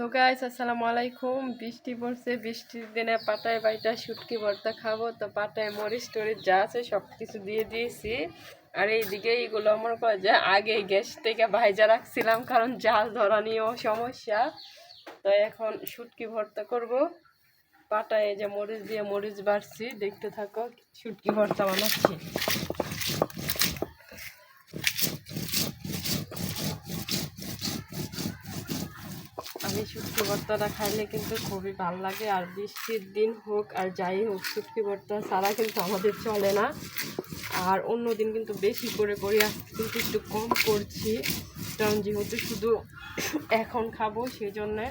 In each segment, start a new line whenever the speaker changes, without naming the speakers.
So guys আসসালামু আলাইকুম বৃষ্টি পড়ছে, বৃষ্টির দিনে পাটায় বাইটা, শুটকি, ভর্তা খাব। তো পাটায় মরিচ, টরিচ যা আছে সব কিছু দিয়ে দিয়েছি। আর এইদিকে এইগুলো আমার যে, আগে গ্যাস থেকে ভাইজা রাখছিলাম, কারণ জাল ধরা নিয়েও সমস্যা। তো এখন শুটকি, ভর্তা করব। পাটায় যে মরিচ দিয়ে মরিচ বাড়ছি, দেখতে থাকো, শুটকি, ভর্তা বানাচ্ছি। আমি শুটকি ভর্তাটা খাইলে কিন্তু খুবই ভালো লাগে। আর বৃষ্টির দিন হোক আর যাই হোক শুটকি ভর্তা ছাড়া কিন্তু আমাদের চলে না। আর অন্য দিন কিন্তু বেশি করে করি, আজকে কিন্তু একটু কম করছি। কারণ যেহেতু শুধু এখন খাব সেই জন্যে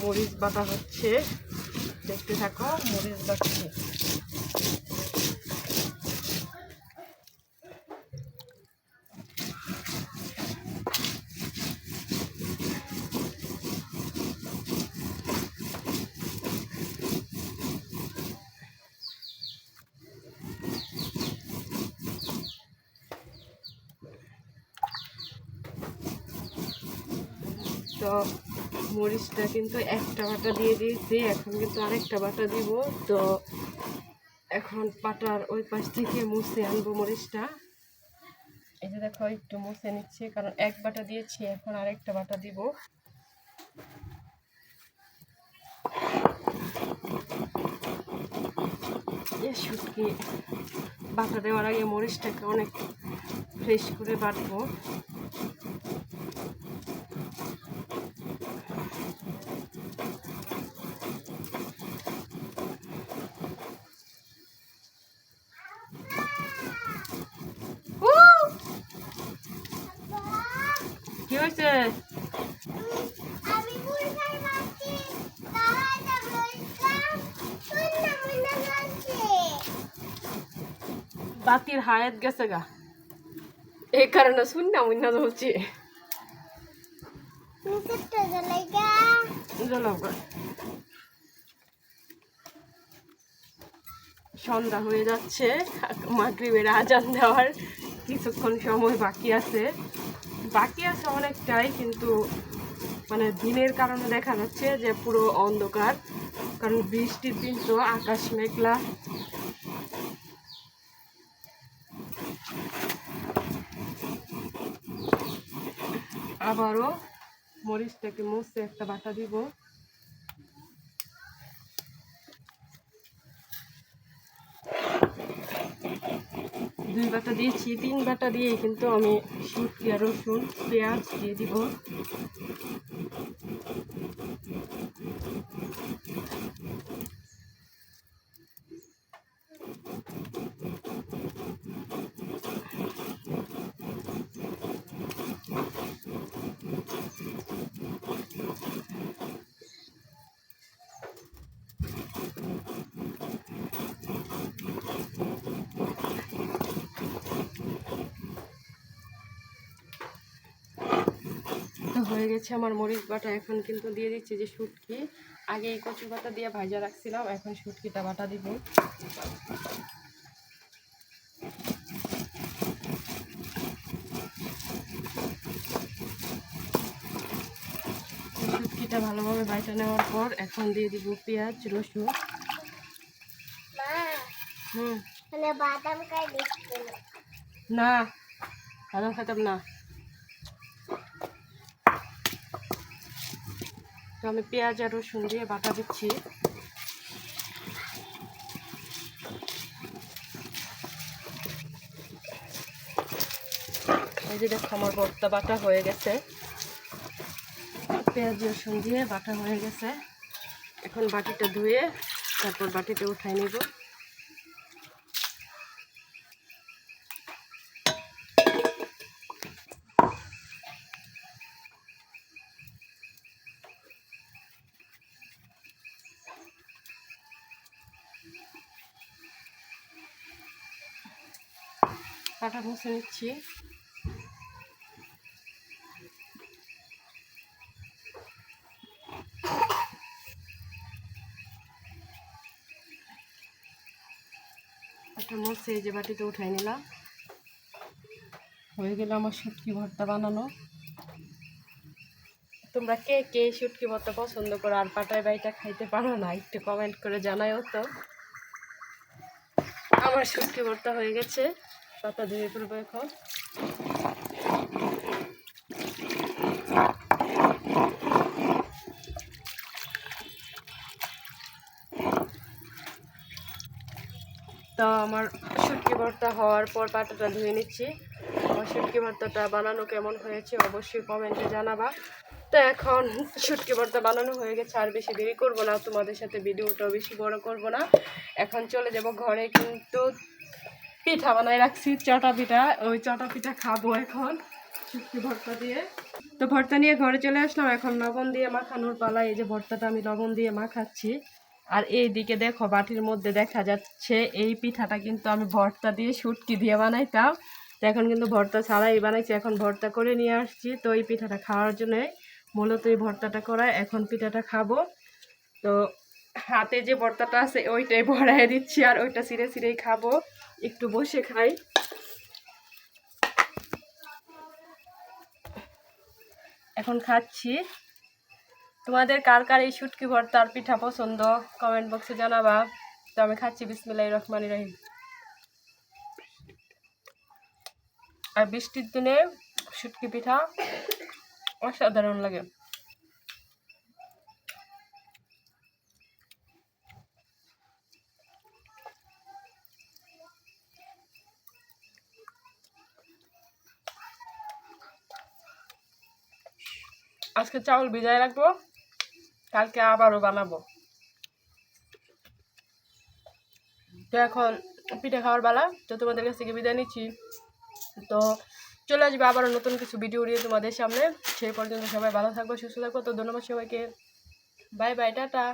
মরিচ বাটা হচ্ছে। দেখতে থাকো, মরিচ বাটছি তো মরিচটা কিন্তু একটা বাটা দিয়ে দিয়েছি, এখন কিন্তু আরেকটা বাটা দিব। তো এখন পাটার ওই পাশ থেকে মুছে আনব মরিচটা। এই যে দেখো, একটু মুছে নিচ্ছি, কারণ এক বাটা দিয়েছি, এখন আরেকটা বাটা দিব। শুটকি, বাটা দেওয়ার আগে মরিচটাকে অনেক ফ্রেশ করে বাটবো কি হয়েছে
আমি বুড়িমার মাছি তাহাটা বললাম শুননা মুন্না বলছে
বাতির হায়াত গেছে গা। এই কারণে শুন না মুন্না গা। সন্ধ্যা হয়ে যাচ্ছে মাগরিবের আজান দেওয়ার কিছুক্ষণ সময় বাকি আছে। বাকি আছে অনেকটাই, কিন্তু মানে দিনের কারণে দেখা যাচ্ছে যে পুরো অন্ধকার, কারণ বৃষ্টির দিন তো আকাশ মেঘলা। আবারও মরিচটাকে মুছে একটা বাটা দিব। দুই বাটা দিয়েছি তিন বাটা দিয়ে কিন্তু আমি আর রসুন পেঁয়াজ দিয়ে দিব তো হয়ে গেছে আমার মরিচ বাটা এখন কিন্তু দিয়ে দিচ্ছি যে শুটকি। আগে এই কচু বাটা দিয়ে ভাজা রাখছিলাম এখন শুটকিটা বাটা দিব। শুটকিটা ভালোভাবে বাইটা নেওয়ার পর এখন দিয়ে দিব পেঁয়াজ রসুন। হুম।
মানে
না বাদাম খেতাম না। তো আমি পেঁয়াজ আর রসুন দিয়ে বাটা দিচ্ছি। এই যে দেখো আমার বর্তা বাটা হয়ে গেছে। পেঁয়াজ, রসুন দিয়ে বাটা হয়ে গেছে। এখন বাটিটা ধুয়ে তারপর বাটিতে উঠাই নেব। পাটা মুছে নিচ্ছি। একটা মুছে এই যে বাটিতে উঠাই নিলাম। হয়ে গেল আমার শুটকি ভর্তা বানানো। তোমরা কে কে শুটকি ভর্তা পছন্দ করো আর পাটায় বাইটা খাইতে পারো না একটু কমেন্ট করে জানাইও তো। আমার শুটকি ভর্তা হয়ে গেছে। পাতা ধুয়ে ফেলব এখন তো আমার শুটকি ভর্তা হওয়ার পর পাটাটা ধুয়ে নিচ্ছি। আমার শুটকি ভর্তাটা বানানো কেমন হয়েছে অবশ্যই কমেন্টে জানাবা। তো এখন শুটকি ভর্তা বানানো হয়ে গেছে, আর বেশি দেরি করব না। তোমাদের সাথে ভিডিওটাও বেশি বড় করব না। এখন চলে যাব ঘরে, কিন্তু পিঠা বানাই রাখছি, চটা পিঠা। ওই চটা পিঠা খাব এখন ভর্তা দিয়ে। তো ভর্তা নিয়ে ঘরে চলে আসলাম, এখন লবণ দিয়ে মাখানোর পালা, এই যে ভর্তাটা আমি লবণ দিয়ে মাখাচ্ছি। আর এই দিকে দেখো, বাটির মধ্যে দেখা যাচ্ছে, এই পিঠাটা কিন্তু আমি ভর্তা দিয়ে শুটকি দিয়ে বানাইতাম। তো এখন কিন্তু ভর্তা ছাড়াই বানাইছি, এখন ভর্তা করে নিয়ে আসছি। তো এই পিঠাটা খাওয়ার জন্য মূলত এই ভর্তাটা করা এখন পিঠাটা খাব। তো হাতে যে ভর্তাটা আছে, ওইটাই ভরাই দিচ্ছি, আর ওইটা সিরে সিরেই খাব। একটু বসে খাই। এখন খাচ্ছি। তোমাদের কার কার এই শুটকি ভর্তার পিঠা পছন্দ? কমেন্ট বক্সে জানাবা। তো আমি খাচ্ছি বিসমিল্লাহ রহমান রহিম। আর বৃষ্টির দিনে শুটকি পিঠা অসাধারণ লাগে। আজকে চাউল ভিজায় রাখব, কালকে আবারও বানাবো। তো এখন পিঠে খাওয়ার বেলা, তো তোমাদের কাছ থেকে বিদায় নিচ্ছি। তো চলে আসবে আবারও নতুন কিছু ভিডিও নিয়ে তোমাদের সামনে। সেই পর্যন্ত সবাই ভালো থাকব, সুস্থ থাকব। তো ধন্যবাদ সবাইকে। Bye bye, tata.